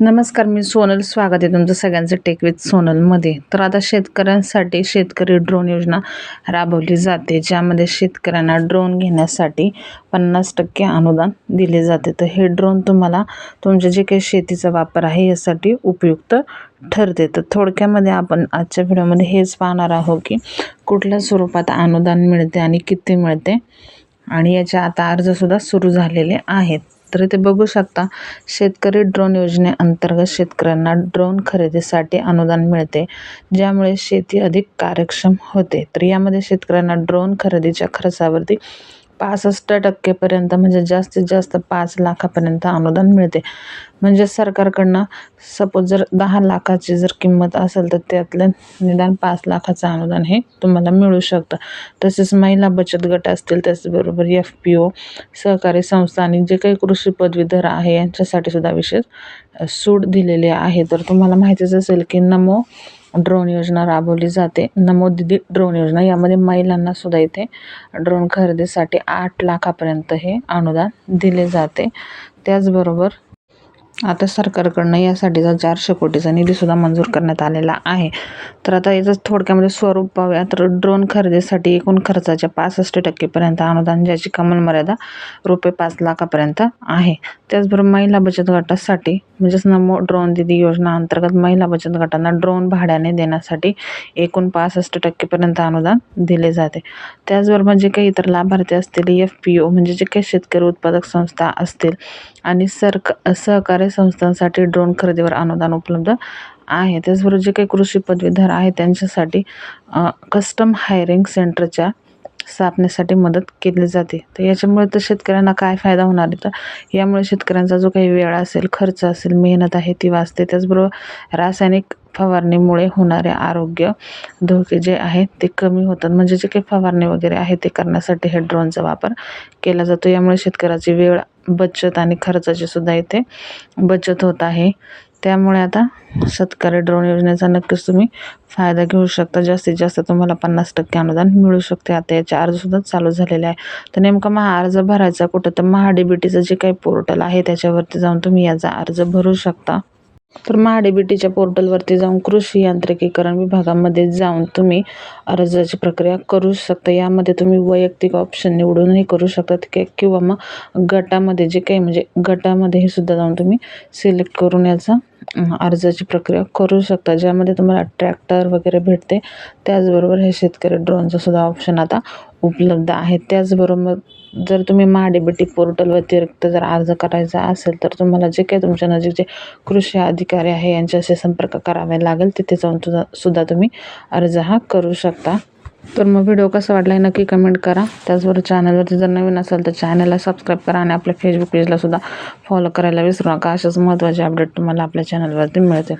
नमस्कार मी सोनल. स्वागत आहे तुमचं सगळ्यांचं टेक विथ सोनलमध्ये तर आता शेतकऱ्यांसाठी शेतकरी ड्रोन योजना राबवली जाते ज्यामध्ये शेतकऱ्यांना ड्रोन घेण्यासाठी पन्नास टक्के अनुदान दिले जाते. तर हे ड्रोन तुम्हाला तुमचे जे काही शेतीचा वापर आहे यासाठी उपयुक्त ठरते. तर थोडक्यामध्ये आपण आजच्या व्हिडिओमध्ये हेच पाहणार आहोत की कुठल्या स्वरूपात अनुदान मिळते आणि किती मिळते. आणि याचे आता अर्जसुद्धा सुरू झालेले आहेत. तर इथे बघू शकता शेतकरी ड्रोन योजनेअंतर्गत शेतकऱ्यांना ड्रोन खरेदीसाठी अनुदान मिळते ज्यामुळे शेती अधिक कार्यक्षम होते. तर यामध्ये शेतकऱ्यांना ड्रोन खरेदीच्या खर्चावरती पासष्ट टक्केपर्यंत म्हणजे जास्तीत जास्त पाच लाखापर्यंत अनुदान मिळते. म्हणजे सरकारकडनं सपोज जर दहा लाखाची जर किंमत असेल तर त्यातलं निदान पाच लाखाचं अनुदान हे तुम्हाला मिळू शकतं. तसेच महिला बचत गट असतील त्याचबरोबर एफ पी ओ सहकारी संस्था आणि जे काही कृषी पदवीधर आहे यांच्यासाठी सुद्धा विशेष सूट दिलेली आहे. तर तुम्हाला माहितीच असेल की नमो ड्रोन योजना राबवली जाते. नमो दिदी ड्रोन योजना यामध्ये महिलांना सुद्धा इथे ड्रोन खरेदीसाठी आठ लाखापर्यंत हे अनुदान दिले जाते. त्याचबरोबर आता सरकारकडनं यासाठीचा चारशे कोटीचा निधीसुद्धा मंजूर करण्यात आलेला आहे. तर आता याचं थोडक्यामध्ये स्वरूप पाहूया. तर ड्रोन खरेदीसाठी एकूण खर्चाच्या पासष्ट टक्केपर्यंत अनुदान ज्याची कमाल मर्यादा रुपये पाच लाखापर्यंत आहे. त्याचबरोबर महिला बचत गटासाठी म्हणजेच नमो ड्रोन दिदी योजना अंतर्गत महिला बचत गटांना ड्रोन भाड्याने देण्यासाठी एकूण पासष्ट टक्केपर्यंत अनुदान दिले जाते. त्याचबरोबर जे काही इतर लाभार्थी असतील एफ पी ओ म्हणजे जे काही शेतकरी उत्पादक संस्था असतील आणि सरक सहकारी संस्थांसाठी ड्रोन खरेदीवर अनुदान उपलब्ध आहे. त्याचबरोबर जे काही कृषी पदवीधर आहे त्यांच्यासाठी कस्टम हायरिंग सेंटरच्या स्थापनेसाठी मदत केली जाते. तर याच्यामुळे तर शेतकऱ्यांना काय फायदा होणार आहे? तर यामुळे शेतकऱ्यांचा जो काही वेळ असेल खर्च असेल मेहनत आहे ती वाचते. त्याचबरोबर रासायनिक फवारणीमुळे होणारे आरोग्य धोके जे आहेत ते कमी होतात. म्हणजे जे काही फवारणी वगैरे आहे ते करण्यासाठी हे ड्रोनचा वापर केला जातो. यामुळे शेतकऱ्याची वेळ बचत आणि खर्चाची सुद्धा इथे बचत होत आहे. त्यामुळे आता शेतकरी ड्रोन योजनेचा नक्कीच तुम्ही फायदा घेऊ शकता. जास्तीत जास्त तुम्हाला पन्नास टक्के अनुदान मिळू शकते. आता याचे अर्जसुद्धा चालू झालेले आहे. तर नेमका महा अर्ज भरायचा कुठं? तर महाडीबीटीचं जे काही पोर्टल आहे त्याच्यावरती जाऊन तुम्ही याचा अर्ज भरू शकता. तर महाडीबीटीच्या पोर्टलवरती जाऊन कृषी यांत्रिकीकरण विभागामध्ये जाऊन तुम्ही अर्जाची प्रक्रिया करू शकता. यामध्ये तुम्ही वैयक्तिक ऑप्शन निवडूनही करू शकता. की किंवा मग गटामध्ये जे काही म्हणजे गटामध्ये हे सुद्धा जाऊन तुम्ही सिलेक्ट करून याचा अर्जाची प्रक्रिया करू शकता. ज्यामध्ये तुम्हाला ट्रॅक्टर वगैरे भेटते त्याचबरोबर हे शेतकरी ड्रोनचंसुद्धा ऑप्शन आता उपलब्ध आहे. त्याचबरोबर जर तुम्ही महाडीबीटी पोर्टल व्यतिरिक्त जर अर्ज करायचा असेल तर तुम्हाला जे काही तुमच्या नजीकचे कृषी अधिकारी आहे यांच्याशी संपर्क करावे लागेल. तिथे जाऊन तुझा सुद्धा तुम्ही अर्ज हा करू शकता. तर मग व्हिडिओ कसा वाटला आहे नक्की कमेंट करा. त्याचबरोबर चॅनलवरती जर नवीन असेल तर चॅनलला सबस्क्राईब करा आणि आपल्या फेसबुक पेजलासुद्धा फॉलो करायला विसरू नका. अशाच महत्त्वाचे अपडेट तुम्हाला आपल्या चॅनलवरती मिळतील.